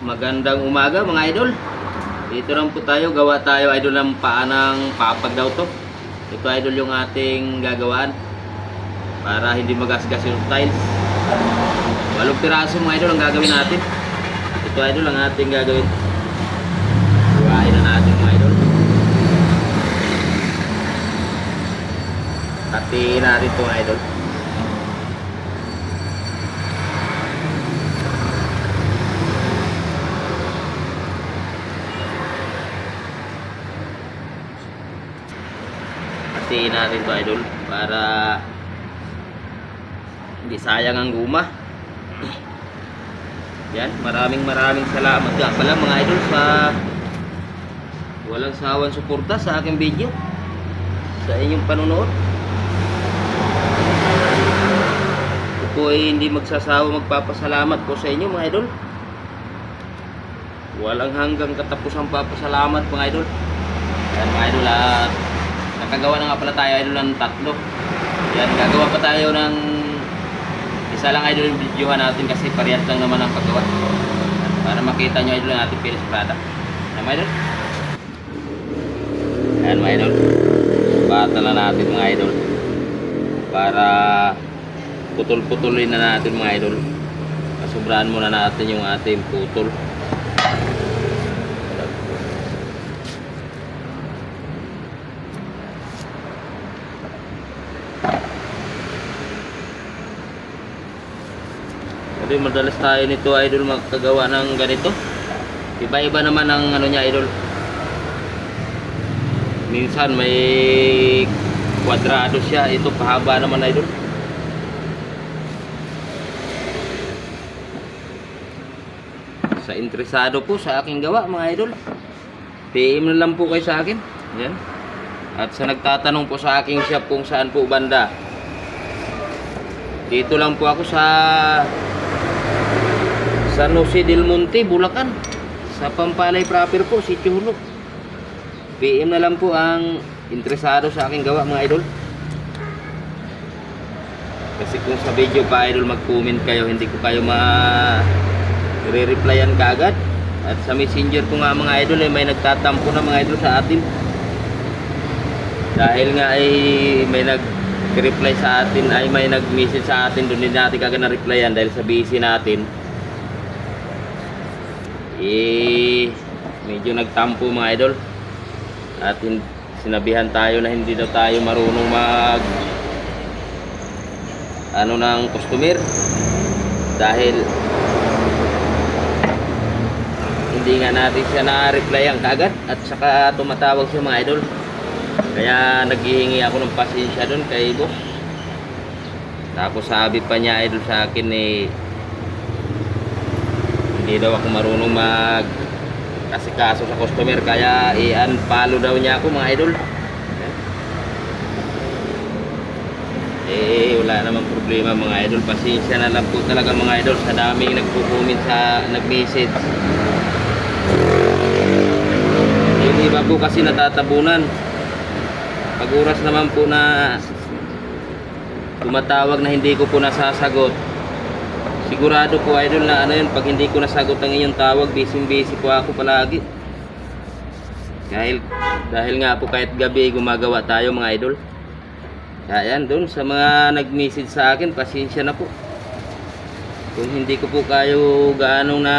Magandang umaga mga idol. Dito lang po tayo, gawa tayo idol ng paanang papag daw to. Ito idol yung ating gagawaan para hindi magasgas yung tiles. Walong piraso mga idol ang gagawin natin. Ito idol ang ating gagawin. Gawain na natin mga idol. Hatiin natin ito mga idol. Hatiin natin ito idol para hindi sayang ang guma. Yan, maraming maraming salamat nga pala mga idol sa walang sawang suporta sa aking video. Sa inyong panonood. Ako po ay hindi magsasawa magpapasalamat po sa inyo mga idol. Walang hanggang katapusang papasalamat mga idol. Yan mga idol at nakagawa na nga pala tayo idol ng tatlo. Yan, gagawa pa tayo ng isa lang idol yung videohan natin kasi parehas lang naman ang paggawa. Para makita nyo idol ang ating finished product. Yan mga idol. Ayan mga idol. Bata na natin mga idol. Para putol-putulin na natin mga idol. Pasubrahan muna natin yung ating putol. Kasi madalas tayo nito idol magkagawa ng ganito. Iba-iba naman ang ano niya idol. Minsan may kwadrado siya. Ito pahaba naman idol. Sa interesado po sa aking gawa mga idol. PM na lang po kayo sa akin. Yan. At sa nagtatanong po sa aking shop kung saan po banda. Dito lang po ako sa San Jose del Monte, Bulacan. Sa Pampalay proper po, Sitio Hulog. PM na lang po ang interesado sa aking gawa mga idol. Kasi kung sa video pa idol mag-comment kayo, hindi ko kayo ma re-replyan kaagad. At sa messenger ko nga mga idol eh, may nagtatampo na mga idol sa atin. Dahil nga ay may nag-reply sa atin, ay may nag-message sa atin, doon din natin kagad na-replyan dahil sa busy natin. Eh, medyo nagtampo mga idol. At sinabihan tayo na hindi daw tayo marunong mag ano ng customer. Dahil hindi nga natin siya na-replyan kagad at saka tumatawag siya mga idol. Kaya naghihingi ako ng pasensya doon kay boss. Tapos sabi pa niya idol sa akin eh hindi daw ako marunong mag kasikaso sa customer kaya i-unfollow daw niya ako mga idol. Eh wala namang problema mga idol. Pasensya na lang po talaga mga idol sa daming nagpo-comment sa nag-message. Yung iba po kasi natatabunan? Pag oras naman po na tumatawag na hindi ko po nasasagot sigurado po idol na ano yun pag hindi ko nasagot ang inyong tawag busy busy po ako palagi. Dahil dahil nga po kahit gabi gumagawa tayo mga idol. Kaya yan doon sa mga nag-message sa akin pasensya na po. Kung hindi ko po kayo gaano na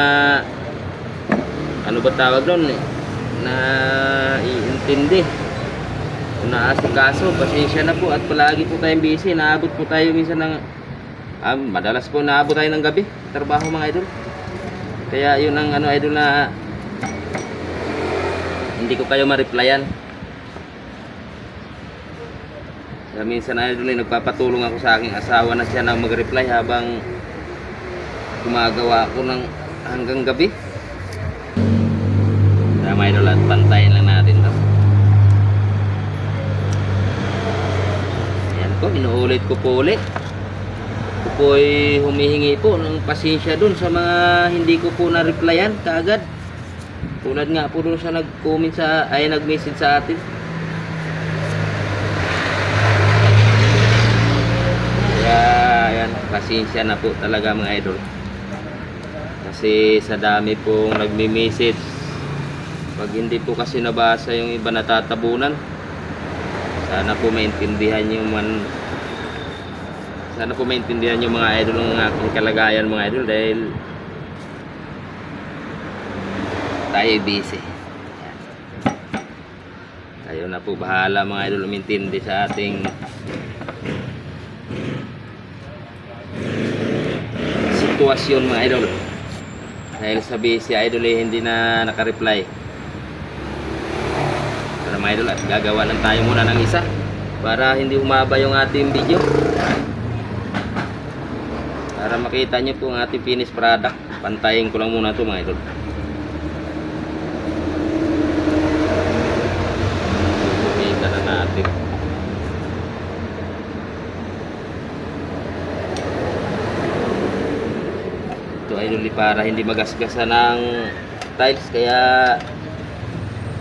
ano ba tawag doon eh, na iintindi kung naasikaso pasensya na po. At palagi po tayong busy naabot po tayo minsan ng Ah, madalas po naabot tayo ng gabi, trabaho mga idol. Kaya yun ang ano idol na hindi ko kayo ma-replyan. Kaya minsan idol eh, nagpapatulong ako sa aking asawa na siya na mag-reply habang gumagawa ako ng hanggang gabi. Kaya mga idol at pantayin lang natin to. Ayan po, inuulit ko po ulit ko po ay humihingi po ng pasensya dun sa mga hindi ko po na-replyan kaagad. Tulad nga po dun sa nag-comment sa, ay nag-message sa atin. Kaya, ayan, pasensya na po talaga mga idol. Kasi sa dami pong nagmi-message pag hindi po kasi nabasa yung iba natatabunan sana po maintindihan yung man sana po maintindihan yung mga idol ng aking kalagayan mga idol dahil tayo ay busy kayo na po bahala mga idol umintindi sa ating sitwasyon mga idol. Dahil sa busy idol eh hindi na nakareply. Para mga idol at gagawa lang tayo muna ng isa para hindi humaba yung ating video para makita nyo po ang ating finished product. Pantayin ko lang muna to mga idol. Kita na natin. Ito idol para hindi magasgasan ng tiles. Kaya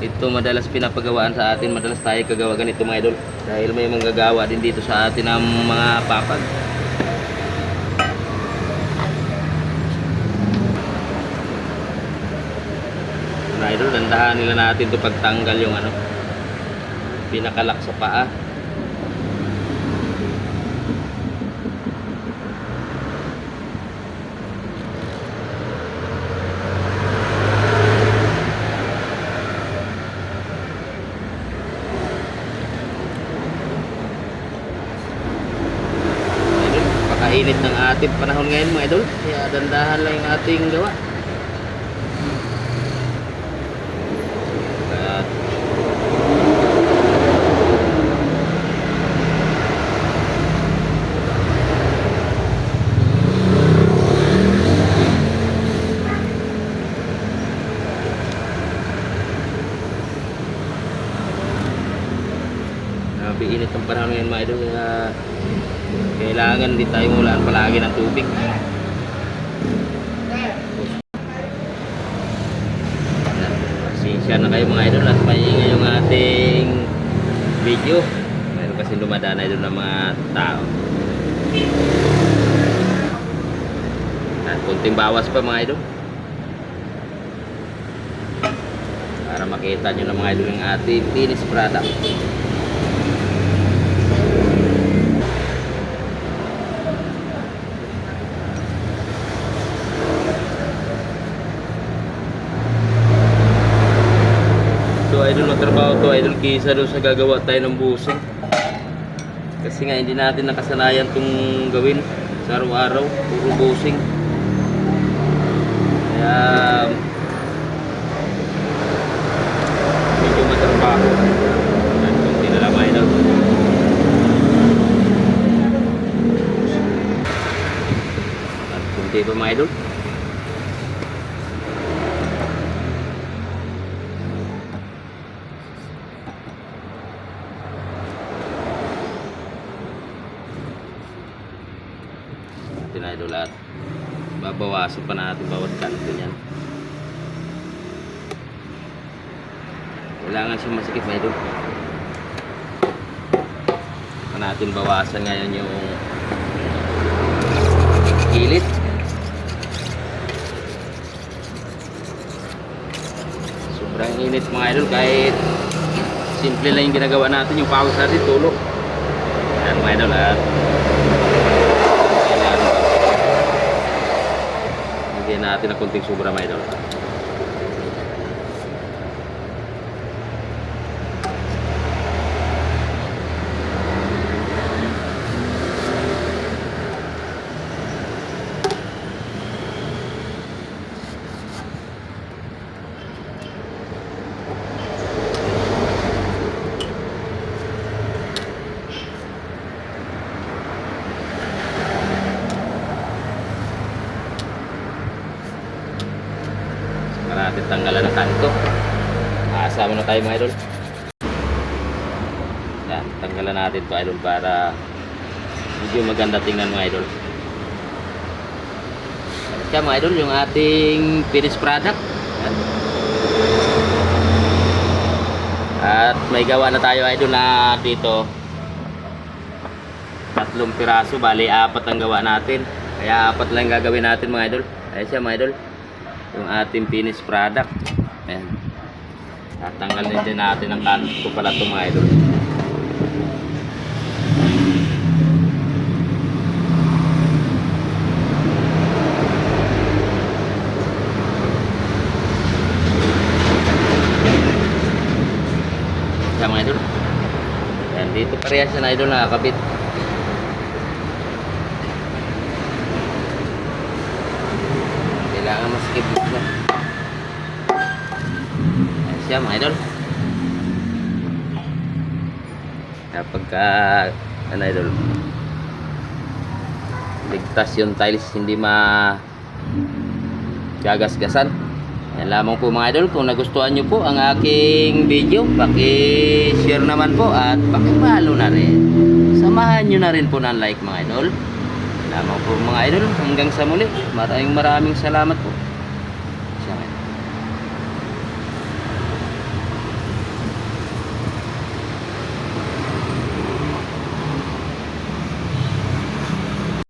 ito madalas pinapagawaan sa atin. Madalas tayo kagawa ganito mga idol. Dahil may manggagawa din dito sa atin ng mga papag mga idol dandahan nila natin to pagtanggal yung ano pinakalak sa paa. Pakainit ng ating panahon ngayon mga idol. Kaya dandahan lang yung ating gawa. At Grabe init ang panahon ngayon mga idol. Kaya kailangan din tayo mulaan palagi ng tubig. Pasensya na kayo mga idol at maingay yung ating video. Mayroon kasi dumadaan idol ng mga tao. At kunting bawas pa mga idol. Para makita nyo ng mga idol yung ating finished product. Idol magtrabaho to idol kisa doon sa gagawa tayo ng busing. Kasi nga hindi natin nakasanayan tong gawin sa araw-araw, puro busing. Kaya medyo matrabaho. Kunti na lang idol. At kunti pa mga idol. Natin idol babawasan pa natin bawat kanto niyan. Kailangan siya masikip idol. Pa natin bawasan ngayon yung gilid sobrang init mga idol. Kahit simple lang yung ginagawa natin yung pawis natin tulog. Yan mga idol at kailangan Lagyan natin ng kunting sobra mga idol. Para natin tanggalan ng kanto. Aasama na tayo mga idol. Yan, tanggalan natin to idol para medyo maganda tingnan mga idol. Kaya mga idol, yung ating finished product. Yan. At may gawa na tayo idol na dito. Tatlong piraso, bali apat ang gawa natin. Kaya apat lang gagawin natin mga idol. Ayun siya mga idol. Yung ating finished product. Ayan. Tatanggalin din natin ang kanto ko pala ito mga idol. Sa mga idol. Ayan, dito parehas na idol nakakabit. Maskip na. Ayan siya mga idol. Kapag ka, ano idol, ligtas yung tiles, hindi ma gagasgasan. Yan lamang po mga idol, kung nagustuhan nyo po ang aking video, paki-share naman po at paki-follow na rin. Samahan nyo na rin po ng like mga idol. Lamang po mga idol, hanggang sa muli. Maraming maraming salamat po.